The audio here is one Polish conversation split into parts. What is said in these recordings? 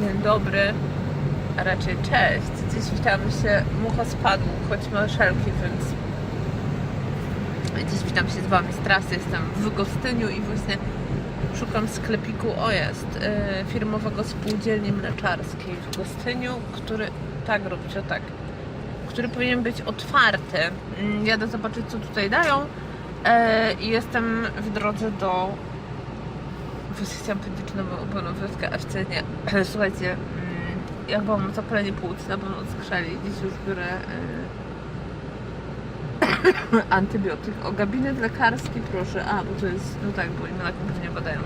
Dzień dobry, a raczej cześć. Dziś witamy się, mucha spadł, choć ma szelki, więc dziś witam się z Wami z trasy. Jestem w Gostyniu i właśnie szukam sklepiku, o jest, yy, firmowego spółdzielni mleczarskiej w Gostyniu, który, tak robić, o tak, który powinien być otwarty. Mm, Jadę zobaczyć, co tutaj dają yy, i jestem w drodze do Właśnie chciałam powiedzieć nową oboną wioskę, a wcale nie. Słuchajcie, mm, ja mam zapalenie płuc, na pewno skrzeli. Dziś już biorę y, antybiotyk. O, gabinet lekarski, proszę. A, bo to jest, no tak, bo imiona kompletnie badają.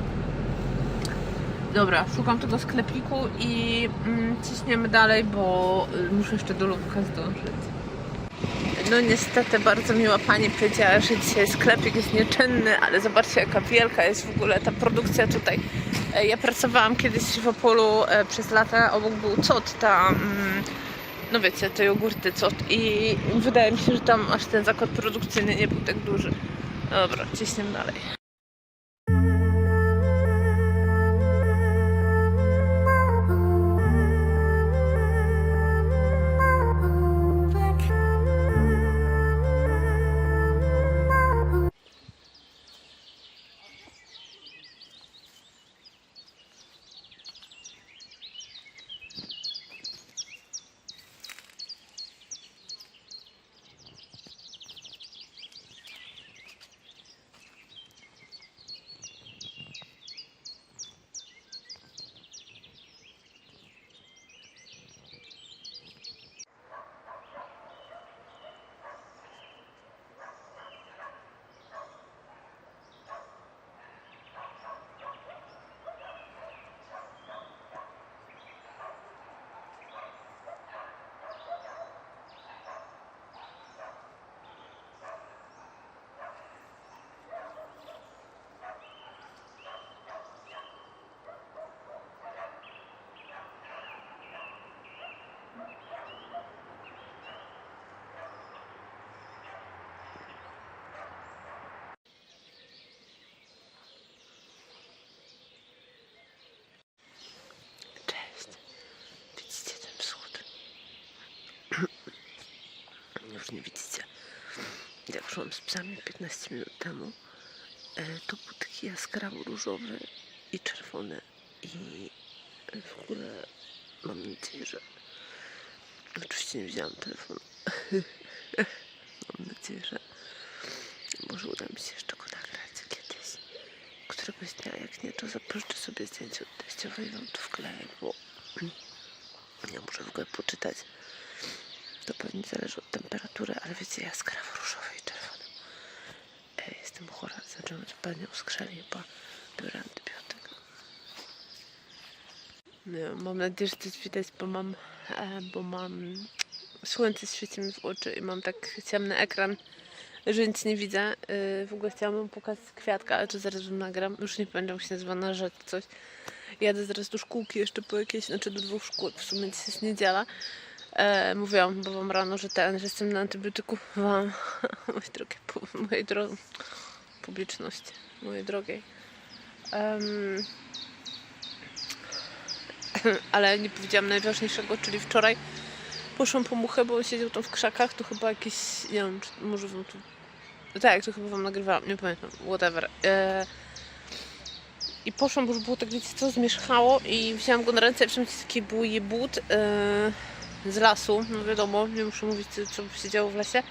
Dobra, szukam tego sklepiku i mm, ciśniemy dalej, bo y, muszę jeszcze do lubka zdążyć. No niestety bardzo miła pani powiedziała, że dzisiaj sklepik jest nieczynny, ale zobaczcie jaka wielka jest w ogóle ta produkcja tutaj. E, Ja pracowałam kiedyś w Opolu e, przez lata, obok był COT, ta, mm, no wiecie, te jogurty COT i wydaje mi się, że tam aż ten zakład produkcyjny nie był tak duży. Dobra, ciśniemy dalej. Już nie widzicie. Jak szłam z psami 15 minut temu, e, to był taki jaskrawo różowy i czerwony. I w ogóle mam nadzieję, że oczywiście nie wzięłam telefonu. mam nadzieję, że może uda mi się jeszcze go nagrać kiedyś. Któregoś dnia, jak nie, to zaproszę sobie zdjęcie od teściowej i wam to wkleję, bo ja muszę w ogóle poczytać. To pewnie zależy od temperatury, ale wiecie, jaskrawo różowy i czerwony. E, jestem chora, zaczynam zupełnie uskrzeli, bo biorę antybiotyk. No, mam nadzieję, że to jest widać, bo mam, e, bo mam słońce świeci mi w oczy i mam tak ciemny ekran, że nic nie widzę. E, w ogóle chciałam wam pokazać kwiatka, ale to zaraz wam nagram. Już nie pamiętam, jak się nazywa na rzecz coś. Jadę zaraz do szkółki jeszcze po jakieś, znaczy do dwóch szkół, w sumie dzisiaj jest niedziela. E, mówiłam bo wam rano, że ten, że jestem na antybiotyku. Wam, mojej drogiej, mojej dro- publiczności, mojej drogiej. Em, ale nie powiedziałam najważniejszego, czyli wczoraj poszłam po muchę, bo on siedział tam w krzakach, to chyba jakiś, nie wiem, czy może wam tu, tak, to chyba wam nagrywałam, nie pamiętam, whatever. E, i poszłam, bo już było tak, wiecie co, zmierzchało i wzięłam go na ręce, przynajmniej taki był jebut. Yy, z lasu, no wiadomo, nie muszę mówić, co, co się działo w lesie.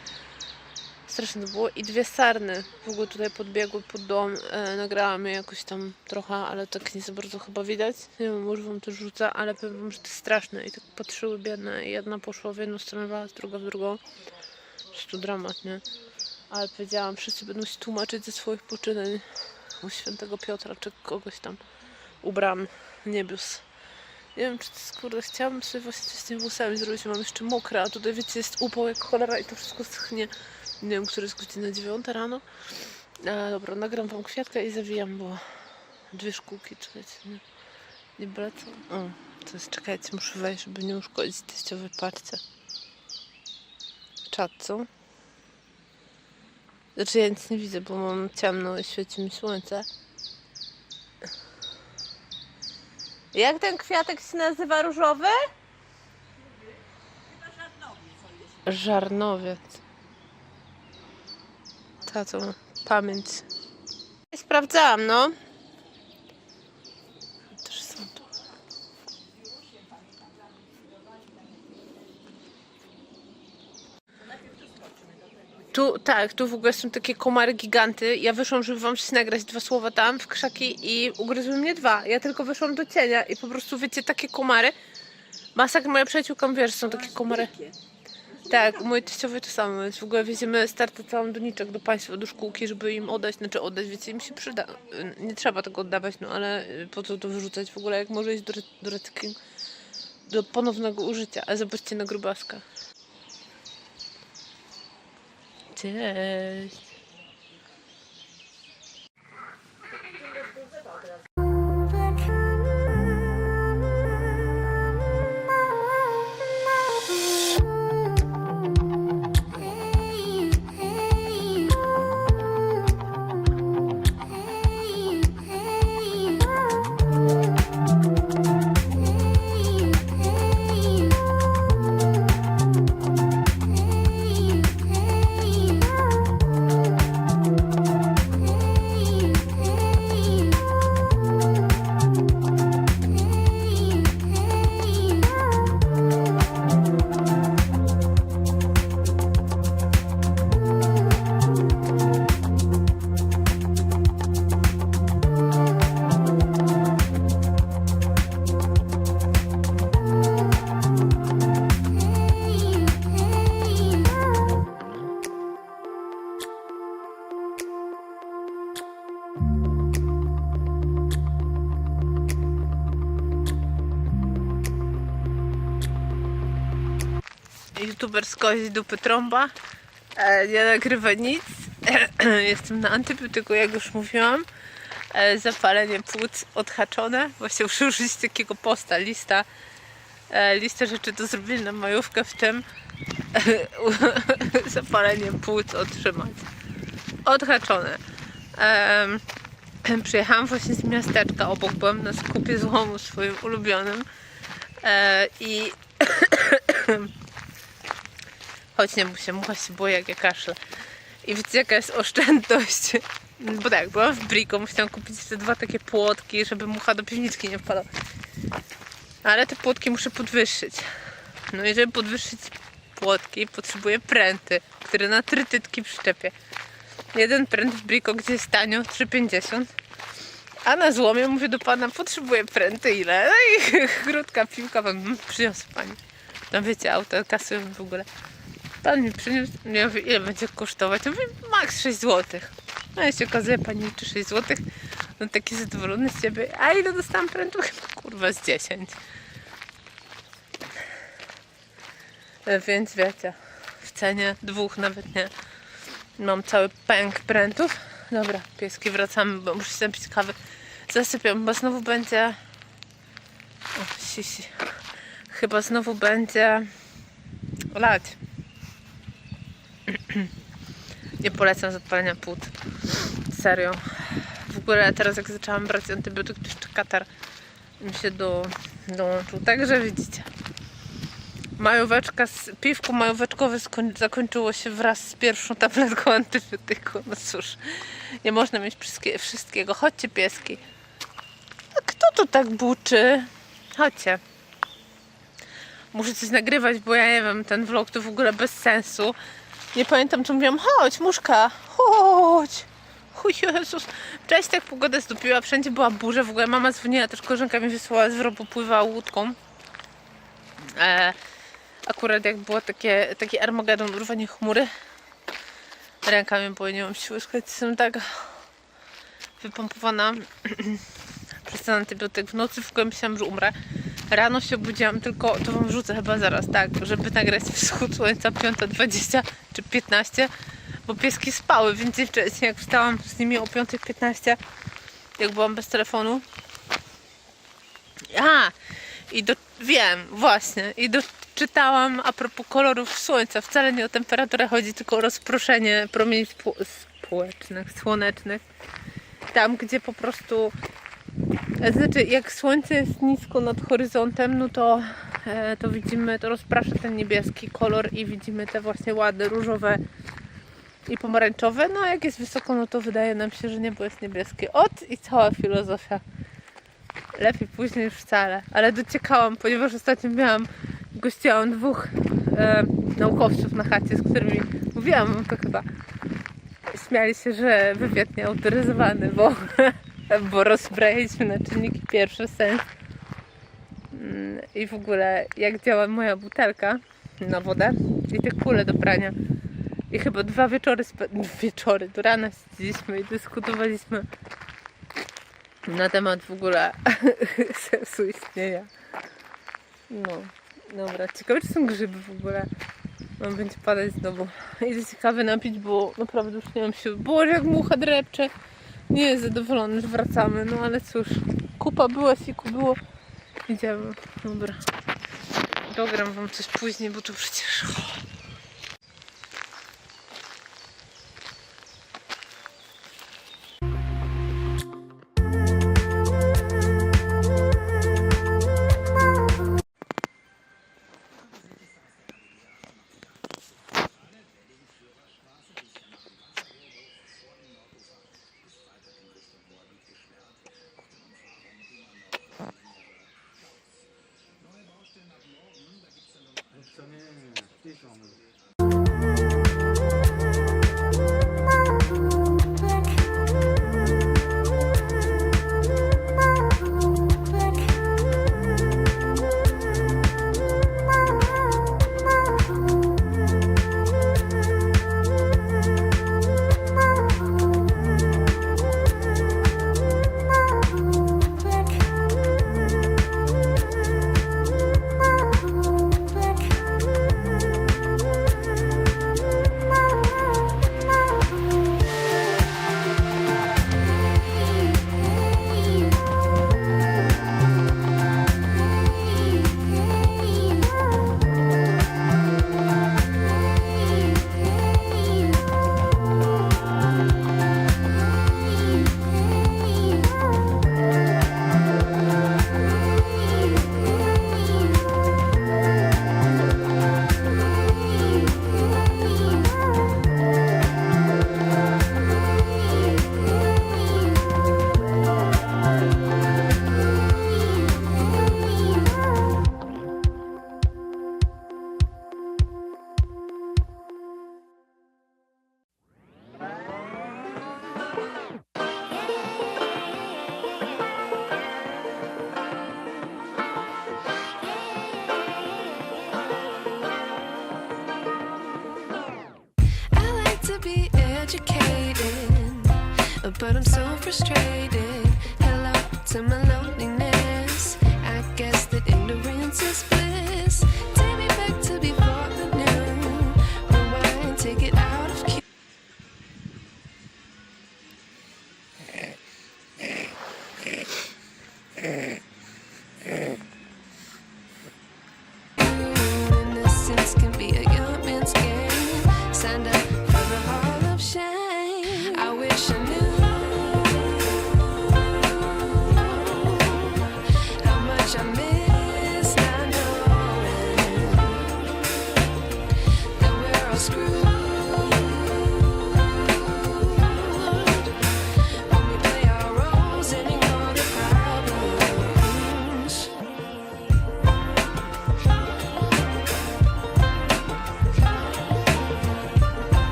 Straszne to było. I dwie sarny w ogóle tutaj podbiegły pod dom. E, nagrałam je jakoś tam trochę, ale tak nie za bardzo chyba widać. Nie wiem, może wam to rzucę, ale powiem wam, że to jest straszne. I tak patrzyły biedne. I jedna poszła w jedną stronę, druga w drugą. Po prostu dramat, nie? Ale powiedziałam, wszyscy będą się tłumaczyć ze swoich poczynań u świętego Piotra, czy kogoś tam ubram niebios. Nie wiem, czy to jest, kurde, chciałabym sobie właśnie coś z tymi włosami zrobić, mam jeszcze mokre, a tutaj wiecie, jest upał jak cholera i to wszystko schnie. Nie wiem, która jest godzina 9 rano. E, dobra, nagram wam kwiatkę i zawijam, bo dwie szkółki, czy wiecie, nie, nie blecą. O, to jest, czekajcie, muszę wejść, żeby nie uszkodzić teściowej paczce. Czad, co? Znaczy ja nic nie widzę, bo mam ciemno i świeci mi słońce. Jak ten kwiatek się nazywa różowy? Żarnowiec. Tato, pamięć. Sprawdzałam, no. Też są tu. Tu, tak, tu w ogóle są takie komary giganty. Ja wyszłam, żeby wam się nagrać dwa słowa tam w krzaki i ugryzły mnie dwa. Ja tylko wyszłam do cienia i po prostu wiecie, takie komary. Masakra, moja przyjaciółka że są takie komary. Tak, u mojej teściowej to samo jest. W ogóle wieziemy startę całą doniczek do państwa, do szkółki, żeby im oddać, znaczy oddać, wiecie, im się przyda. Nie trzeba tego oddawać, no ale po co to wyrzucać w ogóle, jak może iść do, do recyklingu, do ponownego użycia. A zobaczcie na grubaska. Cześć. Kozi dupy trąba. Nie nagrywa nic. Jestem na antybiotyku, jak już mówiłam. E, zapalenie płuc odhaczone. Właśnie muszę użyć takiego posta, lista. E, lista rzeczy do zrobienia na majówkę, w tym zapalenie płuc otrzymać. Odhaczone. Przyjechałam właśnie z miasteczka obok, byłam na skupie złomu swoim ulubionym. E, I Choć nie muszę, mucha się boję, jak ja kaszlę. I wiecie, jaka jest oszczędność? Bo tak, byłam w Brico, musiałam kupić te dwa takie płotki, żeby mucha do piwniczki nie wpadła. Ale te płotki muszę podwyższyć. No i żeby podwyższyć płotki, potrzebuję pręty, które na trytytki przyczepię. Jeden pręt w Brico, gdzie jest tanio, 3,50. A na złomie mówię do pana, potrzebuję pręty ile? No i krótka piłka pan mm, przyniosł pani. Tam wiecie, auto kasują w ogóle. Pan mi przyniósł, mówię, ile będzie kosztować? Ja mówię, max 6 zł. No i się okazuje, pani liczy 6 zł. No taki zadowolony z siebie. A ile dostałam prętu? Chyba kurwa z 10. E, Więc wiecie, w cenie dwóch nawet nie. Mam cały pęk prętów. Dobra, pieski wracamy, bo muszę się napić kawy. Zasypiam, bo znowu będzie... O, sisi. Chyba znowu będzie lać. Nie polecam zapalenia płuc. Serio. W ogóle teraz jak zaczęłam brać antybiotyk, to jeszcze katar mi się do, dołączył. Także widzicie. Majóweczka, z, piwko majóweczkowe skoń, zakończyło się wraz z pierwszą tabletką antybiotyku. No cóż, nie można mieć wszystkie, wszystkiego. Chodźcie pieski. A kto tu tak buczy? Chodźcie. Muszę coś nagrywać, bo ja nie wiem, ten vlog to w ogóle bez sensu. Nie pamiętam, co mówiłam. Chodź, muszka, chodź. O Jezus. Wcześniej tak pogoda zdupiła, wszędzie była burza. W ogóle mama dzwoniła, też koleżanka mi wysłała z wyrobu, pływała łódką. E, akurat jak było takie, taki Armagedon, urwanie chmury. Ręka mi boi, nie mam siły. Słuchajcie, jestem tak wypompowana przez ten antybiotyk. W nocy w ogóle myślałam, że umrę. Rano się obudziłam, tylko to wam wrzucę chyba zaraz, tak, żeby nagrać wschód słońca 5.20 czy 15, bo pieski spały, więc wcześniej jak wstałam z nimi o 5.15, jak byłam bez telefonu. A, i do, wiem, właśnie, i doczytałam a propos kolorów słońca, wcale nie o temperaturę chodzi, tylko o rozproszenie promieni słonecznych. Tam, gdzie po prostu Znaczy, jak słońce jest nisko nad horyzontem, no to, e, to widzimy, to rozprasza ten niebieski kolor i widzimy te właśnie ładne, różowe i pomarańczowe. No a jak jest wysoko, no to wydaje nam się, że niebo jest niebieskie. Ot i cała filozofia. Lepiej później już wcale. Ale dociekałam, ponieważ ostatnio miałam, gościłam dwóch e, naukowców na chacie, z którymi mówiłam wam to chyba. Śmiali się, że wywiad nieautoryzowany, bo, bo rozbraliśmy na czynniki pierwsze sens. Mm, I w ogóle jak działa moja butelka na wodę i te kule do prania. I chyba dwa wieczory, wieczory do rana siedzieliśmy i dyskutowaliśmy na temat w ogóle sensu istnienia. No, dobra. Ciekawe, czy są grzyby w ogóle. Mam będzie padać znowu. Idę się kawy napić, bo naprawdę już nie mam siły. Boże, jak mucha drepcze. Nie jest zadowolony, że wracamy. No ale cóż, kupa była, siku było. Idziemy. Dobra. Dogram wam coś później, bo to przecież... 生命最重要的。Frustrated.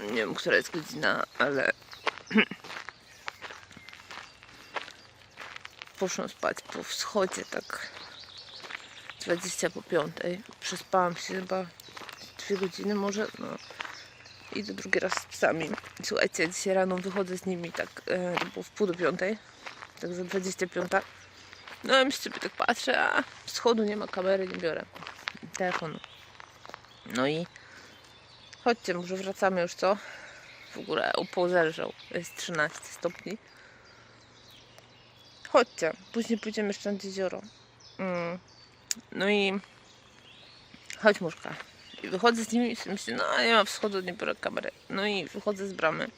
Nie wiem, która jest godzina, ale poszłam spać po wschodzie, tak 20 po piątej. Przespałam się chyba dwie godziny może, no. Idę drugi raz z psami. Słuchajcie, dzisiaj rano wychodzę z nimi tak, e, było w pół do piątej, także 25. No ja sobie tak patrzę, a wschodu nie ma kamery, nie biorę telefonu. No i Chodźcie, może wracamy już, co? W ogóle upał zelżał. Jest 13 stopni. Chodźcie, później pójdziemy jeszcze nad jezioro. Mm. No i chodź muszka. I wychodzę z nimi i myślę, no nie ma wschodu, nie biorę kamery. No i wychodzę z bramy.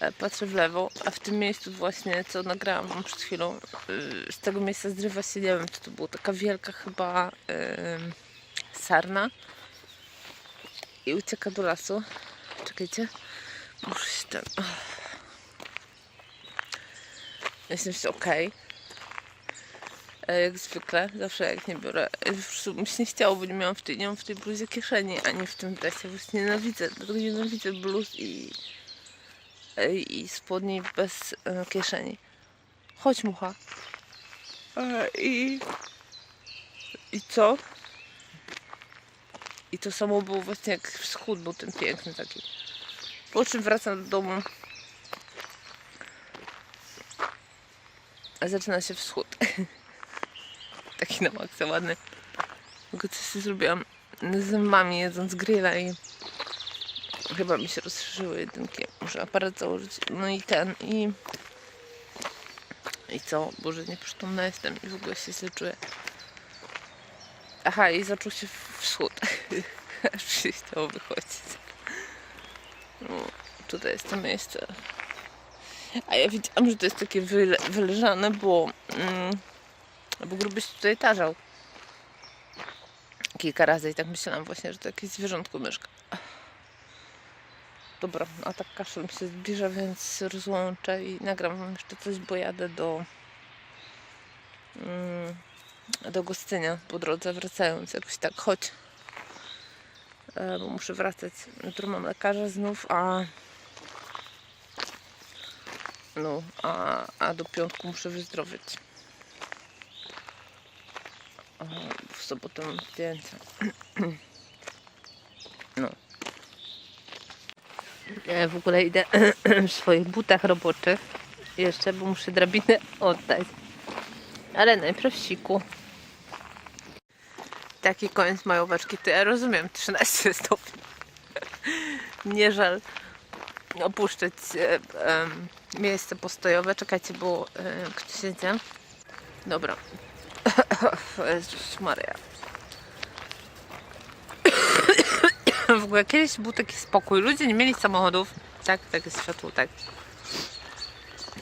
E, Patrzę w lewo, a w tym miejscu właśnie, co nagrałam wam przed chwilą, y, z tego miejsca zrywa się, nie wiem co to było, taka wielka chyba y, sarna i ucieka do lasu. Czekajcie, muszę się ten... Jestem się okej. E, Jak zwykle, zawsze jak nie biorę, e, po prostu mi się nie chciało, bo nie miałam w tej, nie mam w tej bluzie kieszeni, ani w tym dresie. Właśnie nienawidzę, dlatego nienawidzę bluz i, e, i spodni bez e, kieszeni. Chodź mucha. E, I, I co? I to samo było właśnie jak wschód był ten piękny taki. Po czym wracam do domu. A zaczyna się wschód. Taki na maksa ładny. Tylko coś sobie zrobiłam z zębami jedząc grilla i chyba mi się rozszerzyły jedynki. Muszę aparat założyć. No i ten i i co? Boże, nieprzytomna jestem i w ogóle się źle czuję. Aha, i zaczął się wschód. Aż się wychodzić. No, tutaj jest to miejsce. A ja widziałam, że to jest takie wyle, wyleżane, bo, mm, bo grubyś tutaj tarzał. Kilka razy i tak myślałam właśnie, że to jakieś zwierzątko mieszka. Dobra, a tak kaszel mi się zbliża, więc rozłączę i nagram wam jeszcze coś, bo jadę do mm, do Gostynia po drodze wracając jakoś tak, chodź. E, bo muszę wracać. Jutro mam lekarza znów, a no, a, a do piątku muszę wyzdrowieć. W sobotę mam no. Ja w ogóle idę w swoich butach roboczych jeszcze, bo muszę drabinę oddać. Ale najpierw siku. Taki koniec majóweczki. To ja rozumiem, 13 stopni. Nie żal opuszczać e, em, miejsce postojowe. Czekajcie, bo e, ktoś jedzie. Dobra. Jezus Maria. W ogóle kiedyś był taki spokój. Ludzie nie mieli samochodów. Tak, tak jest światło, tak.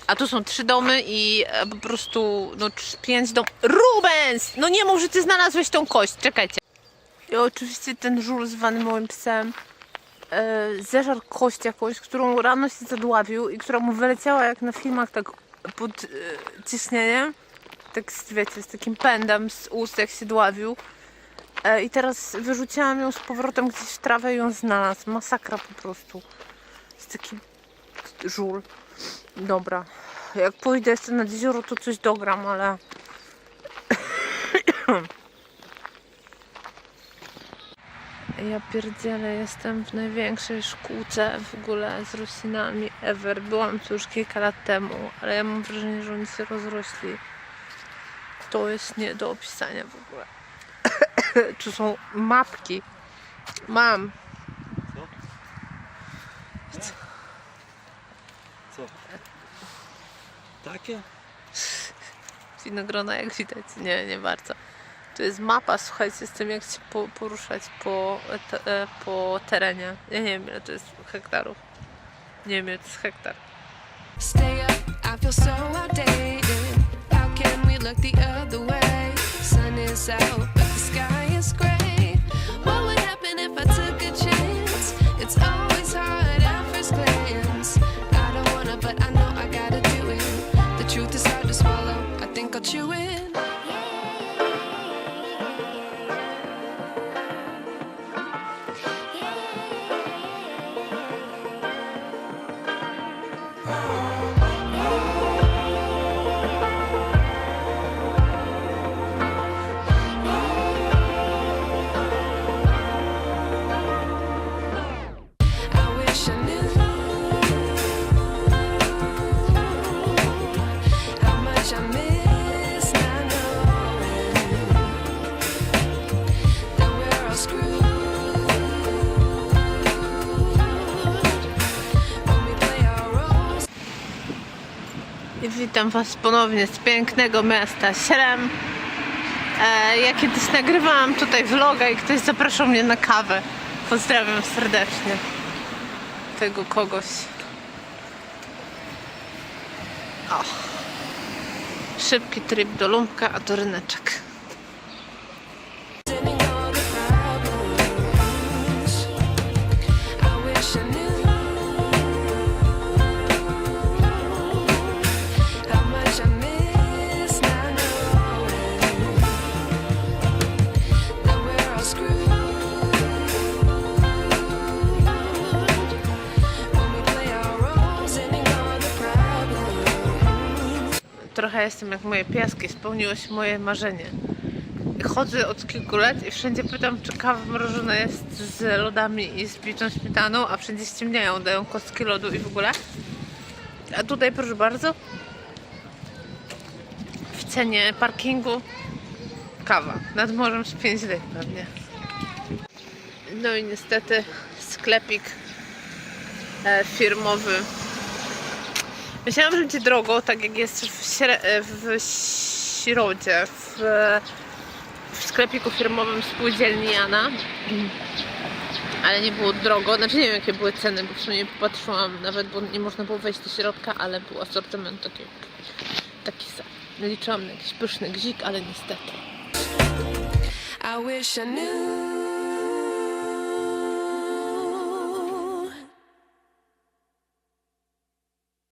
A tu są trzy domy i e, po prostu no trz- pięć dom. Rubens! No nie mów, że ty znalazłeś tą kość. Czekajcie. I oczywiście ten żul zwany moim psem e, zeżarł kość jakąś, którą rano się zadławił i która mu wyleciała jak na filmach tak pod e, ciśnieniem. Tak z- wiecie, z takim pędem z ust jak się dławił. E, I teraz wyrzuciłam ją z powrotem gdzieś w trawę i ją znalazł. Masakra po prostu. Jest taki żul. Dobra. Jak pójdę jeszcze nad jezioro, to coś dogram, ale... Ja pierdzielę, jestem w największej szkółce w ogóle z roślinami ever. Byłam tu już kilka lat temu, ale ja mam wrażenie, że oni się rozrośli. To jest nie do opisania w ogóle. tu są mapki. Mam. Takie? Winogrona, jak widać, nie, nie bardzo. To jest mapa, słuchajcie, z tym jak się po, poruszać po, te, e, po terenie. Ja nie wiem, ile to jest hektarów. Nie wiem, ile to jest hektar. Stay up, I feel so outdated. How can we look the other way? Sun is out, Witam Was ponownie z pięknego miasta Śrem. E, ja kiedyś nagrywałam tutaj vloga i ktoś zapraszał mnie na kawę. Pozdrawiam serdecznie tego kogoś. O. Szybki trip do Lumpka, a to ryneczek. Jak moje piaski, spełniło się moje marzenie. Chodzę od kilku lat i wszędzie pytam, czy kawa mrożona jest z lodami i z bitą śmietaną, a wszędzie ściemniają, dają kostki lodu i w ogóle. A tutaj proszę bardzo, w cenie parkingu kawa. Nad morzem z 5 dych pewnie. No i niestety sklepik e, firmowy Myślałam, że będzie drogo, tak jak jest w, w Środzie, w, w sklepiku firmowym spółdzielni Jana. Ale nie było drogo, znaczy nie wiem jakie były ceny, bo w sumie nie popatrzyłam nawet, bo nie można było wejść do środka, ale był asortyment taki, taki sam. Liczyłam na jakiś pyszny gzik, ale niestety. I wish I knew